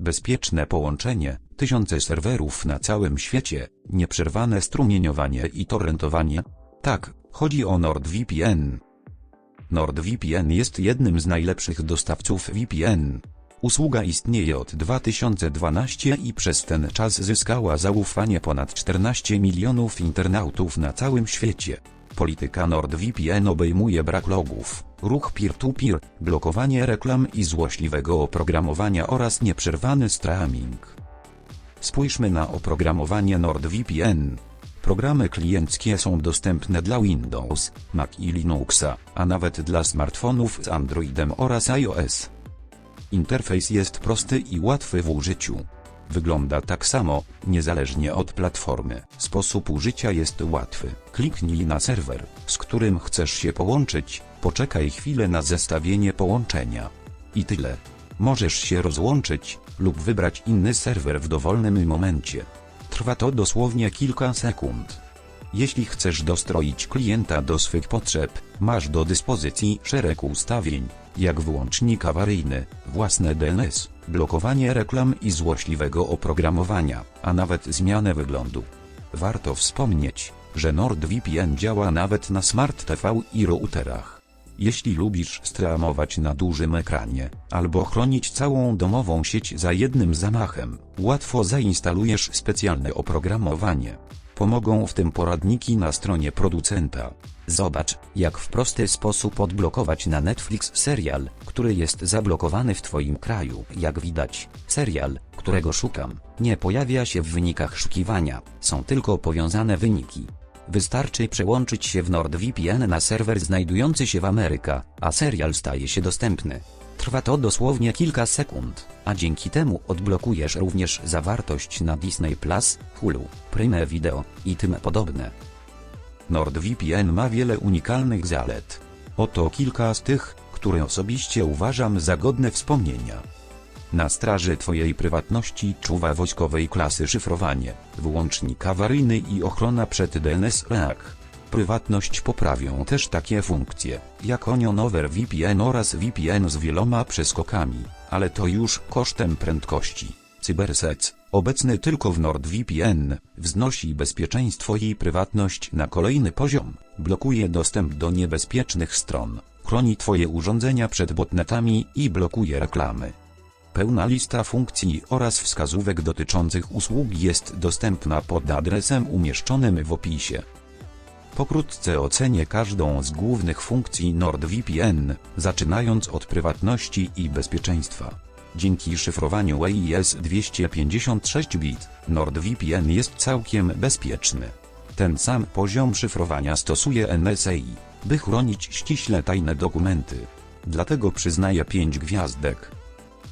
Bezpieczne połączenie, tysiące serwerów na całym świecie, nieprzerwane strumieniowanie i torrentowanie? Tak, chodzi o NordVPN. NordVPN jest jednym z najlepszych dostawców VPN. Usługa istnieje od 2012 i przez ten czas zyskała zaufanie ponad 14 milionów internautów na całym świecie. Polityka NordVPN obejmuje brak logów, ruch peer-to-peer, blokowanie reklam i złośliwego oprogramowania oraz nieprzerwany streaming. Spójrzmy na oprogramowanie NordVPN. Programy klienckie są dostępne dla Windows, Mac i Linuxa, a nawet dla smartfonów z Androidem oraz iOS. Interfejs jest prosty i łatwy w użyciu. Wygląda tak samo, niezależnie od platformy. Sposób użycia jest łatwy. Kliknij na serwer, z którym chcesz się połączyć, poczekaj chwilę na zestawienie połączenia. I tyle. Możesz się rozłączyć, lub wybrać inny serwer w dowolnym momencie. Trwa to dosłownie kilka sekund. Jeśli chcesz dostroić klienta do swych potrzeb, masz do dyspozycji szereg ustawień, jak wyłącznik awaryjny, własne DNS, blokowanie reklam i złośliwego oprogramowania, a nawet zmianę wyglądu. Warto wspomnieć, że NordVPN działa nawet na Smart TV i routerach. Jeśli lubisz streamować na dużym ekranie, albo chronić całą domową sieć za jednym zamachem, łatwo zainstalujesz specjalne oprogramowanie. Pomogą w tym poradniki na stronie producenta. Zobacz, jak w prosty sposób odblokować na Netflix serial, który jest zablokowany w Twoim kraju. Jak widać, serial, którego szukam, nie pojawia się w wynikach szukiwania, są tylko powiązane wyniki. Wystarczy przełączyć się w NordVPN na serwer znajdujący się w Ameryka, a serial staje się dostępny. Trwa to dosłownie kilka sekund, a dzięki temu odblokujesz również zawartość na Disney Plus, Hulu, Prime Video i tym podobne. NordVPN ma wiele unikalnych zalet. Oto kilka z tych, które osobiście uważam za godne wspomnienia. Na straży Twojej prywatności czuwa wojskowej klasy szyfrowanie, wyłącznik awaryjny i ochrona przed DNS Reak. Prywatność poprawią też takie funkcje, jak Onion Over VPN oraz VPN z wieloma przeskokami, ale to już kosztem prędkości. CyberSec, obecny tylko w NordVPN, wznosi bezpieczeństwo i prywatność na kolejny poziom, blokuje dostęp do niebezpiecznych stron, chroni Twoje urządzenia przed botnetami i blokuje reklamy. Pełna lista funkcji oraz wskazówek dotyczących usług jest dostępna pod adresem umieszczonym w opisie. Pokrótce ocenię każdą z głównych funkcji NordVPN, zaczynając od prywatności i bezpieczeństwa. Dzięki szyfrowaniu AES 256 bit, NordVPN jest całkiem bezpieczny. Ten sam poziom szyfrowania stosuje NSA, by chronić ściśle tajne dokumenty. Dlatego przyznaję 5 gwiazdek.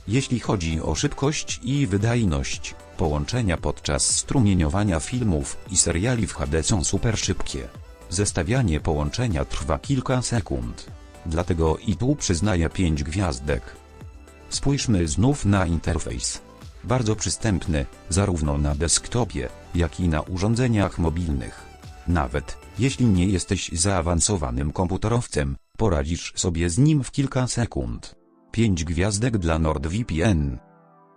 Jeśli chodzi o szybkość i wydajność, połączenia podczas strumieniowania filmów i seriali w HD są super szybkie. Zestawianie połączenia trwa kilka sekund. Dlatego i tu przyznaję 5 gwiazdek. Spójrzmy znów na interfejs. Bardzo przystępny, zarówno na desktopie, jak i na urządzeniach mobilnych. Nawet, jeśli nie jesteś zaawansowanym komputerowcem, poradzisz sobie z nim w kilka sekund. 5 gwiazdek dla NordVPN.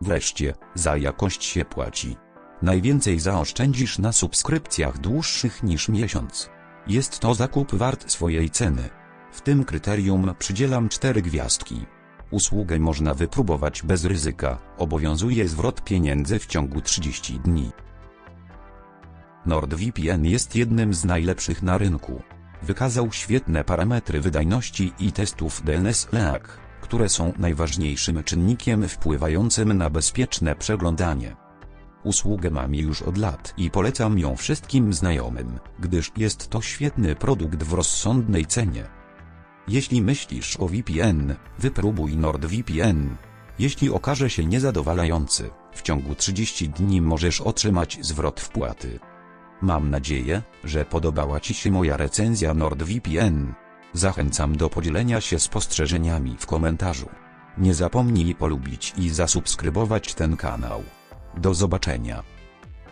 Wreszcie, za jakość się płaci. Najwięcej zaoszczędzisz na subskrypcjach dłuższych niż miesiąc. Jest to zakup wart swojej ceny. W tym kryterium przydzielam 4 gwiazdki. Usługę można wypróbować bez ryzyka, obowiązuje zwrot pieniędzy w ciągu 30 dni. NordVPN jest jednym z najlepszych na rynku. Wykazał świetne parametry wydajności i testów DNS-LAC, które są najważniejszym czynnikiem wpływającym na bezpieczne przeglądanie. Usługę mam już od lat i polecam ją wszystkim znajomym, gdyż jest to świetny produkt w rozsądnej cenie. Jeśli myślisz o VPN, wypróbuj NordVPN. Jeśli okaże się niezadowalający, w ciągu 30 dni możesz otrzymać zwrot wpłaty. Mam nadzieję, że podobała Ci się moja recenzja NordVPN. Zachęcam do podzielenia się spostrzeżeniami w komentarzu. Nie zapomnij polubić i zasubskrybować ten kanał. Do zobaczenia.